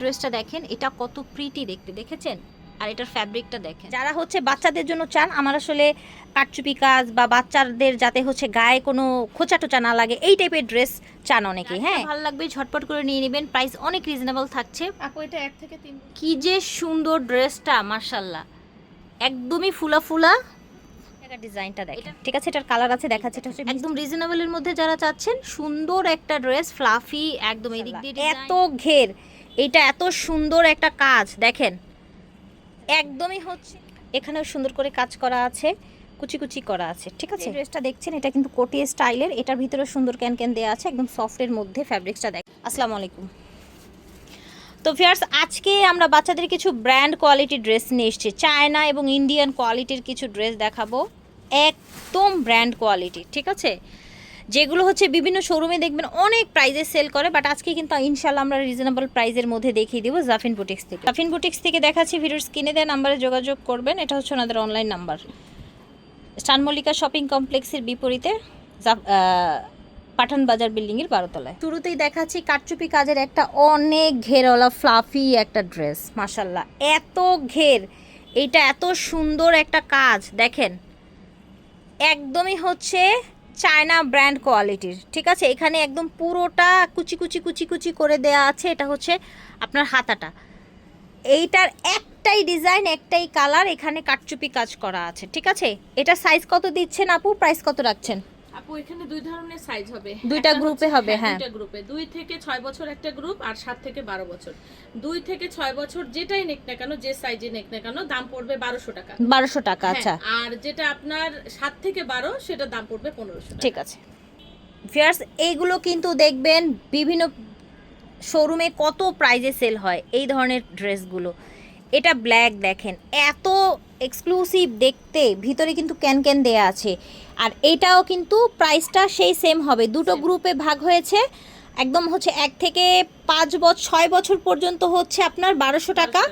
ড্রেসটা দেখেন এটা কত প্রিটি দেখতে দেখেছেন? আর এটার ফ্যাব্রিকটা দেখেন। যারা হচ্ছে বাচ্চাদের জন্য চান আমার আসলে কাটচুপি কাজ বা বাচ্চাদের যাতে হচ্ছে গায়ে কোনো খোঁচা টোচা না লাগে এই টাইপের ড্রেস চান অনেকেই হ্যাঁ? ভালো লাগবে ঝটপট করে নিয়ে নেবেন প্রাইস অনেক রিজনেবল থাকছে। এটা এক থেকে তিন কি যে সুন্দর ড্রেসটা মার্শাল্লাহ একদমই ফুলা ফুলা। ডিজাইনটা দেখেন। ঠিক আছে এটার কালার আছে দেখাচ্ছে এটা হচ্ছে একদম রিজনেবলের মধ্যে যারা চাচ্ছেন সুন্দর একটা ড্রেস ফ্লাফি একদম এদিক দিয়ে এত ঘের। এটা এত সুন্দর একটা কাজ, দেখেন। একদমই হচ্ছে এখানেও সুন্দর করে কাজ করা আছে, কুচি কুচি করা আছে, ঠিক আছে? ড্রেসটা দেখছেন, এটা কিন্তু কোটিয়ে স্টাইলের, এটার ভিতরে সুন্দর ক্যান ক্যান দেওয়া আছে, একদম সফটের মধ্যে ফ্যাব্রিক্সটা দেখ আসসালামু আলাইকুম। তো ফিয়ার্স আজকে আমরা বাচ্চাদের কিছু ব্র্যান্ড কোয়ালিটি ড্রেস নিয়ে এসেছি। চায়না এবং ইন্ডিয়ান কোয়ালিটির কিছু ড্রেস দেখাবো। একদম ব্র্যান্ড কোয়ালিটি ঠিক আছে? যেগুলো হচ্ছে বিভিন্ন শোরুমে দেখবেন অনেক প্রাইজে সেল করে বাট আজকে কিন্তু ইনশাল্লাহ আমরা রিজনেবল প্রাইজের মধ্যে দেখিয়ে দিব জাফিন বুটিক্স থেকে। জাফিন বুটিক্স থেকে দেখাচ্ছি ভিডিওর স্ক্রিনে দেওয়া নাম্বারে যোগাযোগ করবেন, এটা হচ্ছে ওনাদের অনলাইন নাম্বার স্টানমল্লিকা শপিং কমপ্লেক্সের বিপরীতে পাঠান বাজার বিল্ডিংয়ের বারোতলায়। শুরুতেই দেখাচ্ছি কাটচুপি কাজের একটা অনেক ঘেরওয়ালা ফ্লাফি একটা ড্রেস মাসাল্লাহ এত ঘের, এটা এত সুন্দর একটা কাজ, দেখেন। একদমই হচ্ছে চায়না ব্র্যান্ড কোয়ালিটির, ঠিক আছে? এখানে একদম পুরোটা কুচি কুচি কুচি কুচি করে দেয়া আছে, এটা হচ্ছে আপনার হাতাটা। এইটার একটাই ডিজাইন, একটাই কালার, এখানে কাটচুপি কাজ করা আছে, ঠিক আছে? এটা সাইজ কত দিচ্ছেন আপু? প্রাইস কত রাখছেন? আপু এখানে দুই ধরনের সাইজ হবে। দুইটা গ্রুপে হবে, হ্যাঁ। দুইটা গ্রুপে দুই থেকে ছয় বছর একটা গ্রুপ আর সাত থেকে বারো বছর। দুই থেকে ছয় বছর যেটাই নেক না কেন যে সাইজে নেক না কেন দাম পড়বে বারোশো টাকা। বারোশো টাকা আচ্ছা। হ্যাঁ, আর যেটা আপনার সাত থেকে বারো সেটা দাম পড়বে পনেরোশো ঠিক আছে। ফিয়ার্স এইগুলো কিন্তু দেখবেন বিভিন্ন শোরুমে কত প্রাইজে সেল হয় এই ধরনের ড্রেসগুলো এটা ব্ল্যাক দেখেন। এত এক্সক্লুসিভ দেখতে ভিতরে কিন্তু ক্যান ক্যান দেয়া আছে। আর এটাও কিন্তু প্রাইসটা সেই সেম হবে। দুটো গ্রুপে ভাগ হয়েছে। একদম হচ্ছে এক থেকে পাঁচ বছর ছয় বছর পর্যন্ত হচ্ছে আপনার বারোশো টাকা।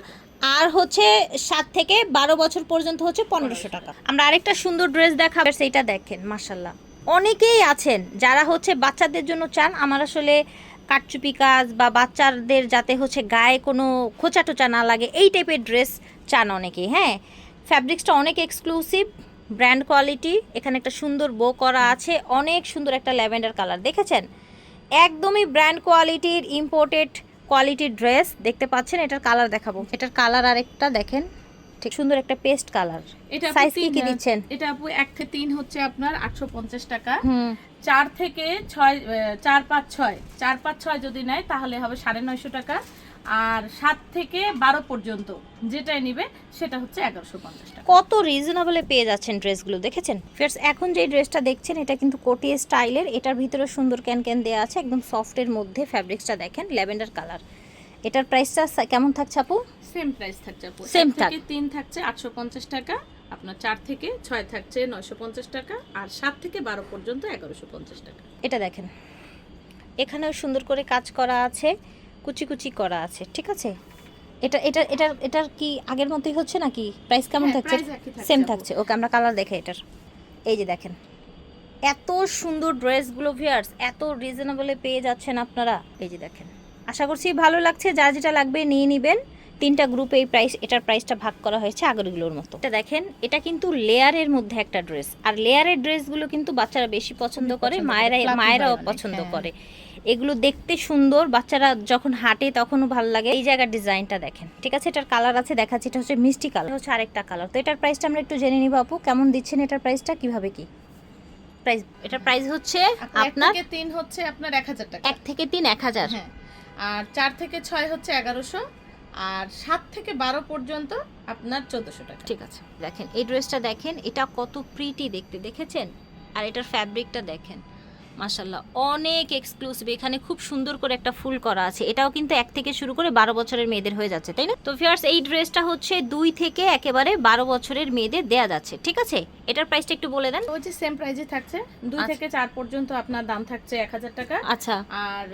আর হচ্ছে সাত থেকে বারো বছর পর্যন্ত হচ্ছে পনেরোশো টাকা। আমরা আরেকটা সুন্দর ড্রেস দেখাবো। সেইটা দেখেন মাসাল্লাহ অনেকেই আছেন যারা হচ্ছে বাচ্চাদের জন্য চান। আমার আসলে কাটচুপি কাজ বা বাচ্চাদের যাতে হচ্ছে গায়ে কোনো খোঁচা টোচা না লাগে, এই টাইপের ড্রেস চান অনেকেই হ্যাঁ? ফ্যাব্রিক্সটা অনেক এক্সক্লুসিভ ব্র্যান্ড কোয়ালিটি এখানে একটা সুন্দর বো করা আছে, অনেক সুন্দর একটা ল্যাভেন্ডার কালার দেখেছেন? একদমই ব্র্যান্ড কোয়ালিটির ইম্পোর্টেড কোয়ালিটির ড্রেস দেখতে পাচ্ছেন? এটার কালার দেখাবো। এটার কালার আরেকটা দেখেন। ঠিক। সুন্দর একটা পেস্ট কালার। এটা সাইজ কি কি দিচ্ছেন? এটা আপু এক থেকে তিন হচ্ছে আপনার আটশো পঞ্চাশ টাকা। হুম। চার থেকে ছয় আহ, চার পাঁচ ছয়। চার পাঁচ ছয় যদি নেয় তাহলে হবে সাড়ে নয়শো টাকা। আর সাত থেকে বারো পর্যন্ত যেটাই নিবে সেটা হচ্ছে এগারোশো পঞ্চাশ টাকা। কত রিজনেবলে পেয়ে যাচ্ছেন ড্রেসগুলো দেখেছেন? ফ্রেন্ডস এখন যে ড্রেসটা দেখছেন এটা কিন্তু কোটিয়ে স্টাইলের এটার ভিতরে সুন্দর ক্যান ক্যান দেওয়া আছে একদম সফটের মধ্যে ফ্যাব্রিক্সটা দেখেন ল্যাভেন্ডার কালার এটার প্রাইসটা কেমন থাকছে আপু? সেম প্রাইস থাকছে আপু। এক থেকে তিন থাকছে আটশো পঞ্চাশ টাকা আপনার চার থেকে ছয় থাকছে নয়শো পঞ্চাশ টাকা আর সাত থেকে বারো পর্যন্ত এগারোশো পঞ্চাশ টাকা। এটা দেখেন। এখানেও সুন্দর করে কাজ করা আছে কুচি কুচি করা আছে ঠিক আছে? এটা এটা এটার এটার কি আগের মতোই হচ্ছে নাকি? প্রাইস কেমন হ্যাঁ, থাকছে? সেম থাকছে ওকে আমরা কালার দেখে এটার। এই যে দেখেন। এত সুন্দর ড্রেসগুলো ভিয়ার্স এত রিজনেবলে পেয়ে যাচ্ছেন আপনারা। এই যে দেখেন। আশা করছি ভালো লাগছে। যা যেটা লাগবে নিয়ে নেবেন। তিনটা গ্রুপে এই প্রাইস এটার প্রাইসটা ভাগ করা হয়েছে আগরগুলোর মতো। এটা দেখেন এটা কিন্তু লেয়ারের মধ্যে একটা ড্রেস আর লেয়ারের ড্রেসগুলো কিন্তু বাচ্চারা বেশি পছন্দ করে মায়েরা মায়েরাও পছন্দ হ্যাঁ। করে। এগুলো দেখতে সুন্দর বাচ্চারা যখন হাঁটে তখনও ভালো লাগে। এই জায়গার ডিজাইনটা দেখেন। ঠিক আছে এটার কালার আছে দেখাচ্ছি এটা হচ্ছে মিষ্টি কালার হচ্ছে আরেকটা কালার তো এটার প্রাইসটা আমরা একটু জেনে নিব আপু কেমন দিচ্ছেন এটার প্রাইসটা কীভাবে কি? প্রাইস এটার প্রাইস হচ্ছে আপনার থেকে তিন হচ্ছে আপনার এক হাজার টাকা। এক থেকে তিন এক হাজার। হ্যাঁ। আর চার থেকে ছয় হচ্ছে এগারোশো আর সাত থেকে বারো পর্যন্ত আপনার চোদ্দশো টাকা। ঠিক আছে দেখেন এই ড্রেসটা দেখেন এটা কত প্রিটি দেখতে দেখেছেন? আর এটার ফ্যাব্রিকটা দেখেন মাশাল্লাহ অনেক এক্সক্লুসিভ এখানে খুব সুন্দর করে একটা ফুল করা আছে। এটাও কিন্তু এক থেকে শুরু করে বারো বছরের মেয়েদের হয়ে যাচ্ছে তাই না? তো ফিয়ার্স এই ড্রেসটা হচ্ছে দুই থেকে একেবারে বারো বছরের মেয়েদের দেয়া যাচ্ছে ঠিক আছে? এটার প্রাইসটা একটু বলে দেন। ওই যে সেম প্রাইজে থাকছে দুই আচ্ছা। থেকে চার পর্যন্ত আপনার দাম থাকছে এক হাজার টাকা। আচ্ছা। আর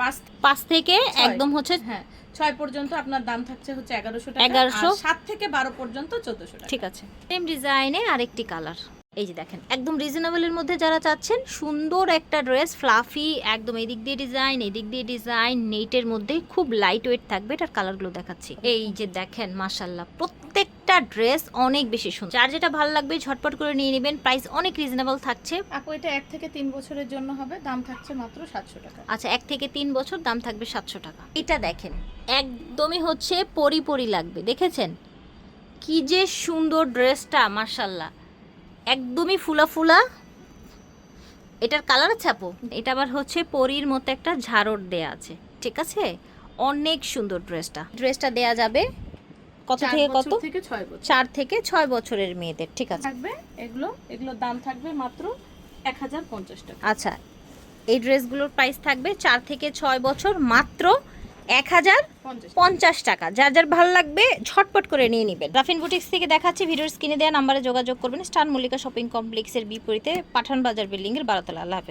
পাঁচ পাঁচ থেকে। একদম হচ্ছে হ্যাঁ ছয় পর্যন্ত আপনার দাম থাকছে হচ্ছে এগারোশো টাকা এগারোশো। সাত থেকে বারো পর্যন্ত চোদ্দশো টাকা। ঠিক আছে। সেম ডিজাইনে আরেকটি কালার এই যে দেখেন একদম রিজনেবলের মধ্যে যারা চাচ্ছেন সুন্দর একটা ড্রেস ফ্লাফি একদম এদিক দিয়ে ডিজাইন এদিক দিয়ে ডিজাইন নেটের মধ্যে খুব লাইট ওয়েট থাকবে এটার কালারগুলো দেখাচ্ছি। এই যে দেখেন মাশাল্লাহ প্রত্যেকটা ড্রেস অনেক বেশি সুন্দর। যার যেটা ভালো লাগবে ঝটপট করে নিয়ে নেবেন প্রাইস অনেক রিজনেবল থাকছে। আপু এটা এক থেকে তিন বছরের জন্য হবে দাম থাকছে মাত্র সাতশো টাকা। আচ্ছা এক থেকে তিন বছর দাম থাকবে সাতশো টাকা। এটা দেখেন একদমই হচ্ছে পরি পরি লাগবে দেখেছেন? কি যে সুন্দর ড্রেসটা মার্শাল্লাহ একদমই ফুলা ফুলা। এটার কালার আছে আপু? এটা আবার হচ্ছে পরির মতো একটা ঝাড়র দেয়া আছে। ঠিক আছে? অনেক সুন্দর ড্রেসটা ড্রেসটা দেয়া যাবে কত থেকে কত? থেকে ছয় বছর। চার থেকে ছয় বছরের মেয়েদের ঠিক আছে? থাকবে এগুলো এগুলোর দাম থাকবে মাত্র এক হাজার পঞ্চাশ টাকা। আচ্ছা এই ড্রেসগুলোর প্রাইস থাকবে চার থেকে ছয় বছর মাত্র এক হাজার পঞ্চাশ টাকা। যার যার ভালো লাগবে ছটপট করে নিয়ে নিবে ডাফিন বুটিক্স থেকে দেখাচ্ছি ভিডিওর স্ক্রিনে দেওয়া নাম্বারে যোগাযোগ করবেন। স্টার মল্লিকা শপিং কমপ্লেক্সের বিপরীতে পাঠান বাজার বিল্ডিংয়ের বারোতলা। আল্লাহ হাফেজ।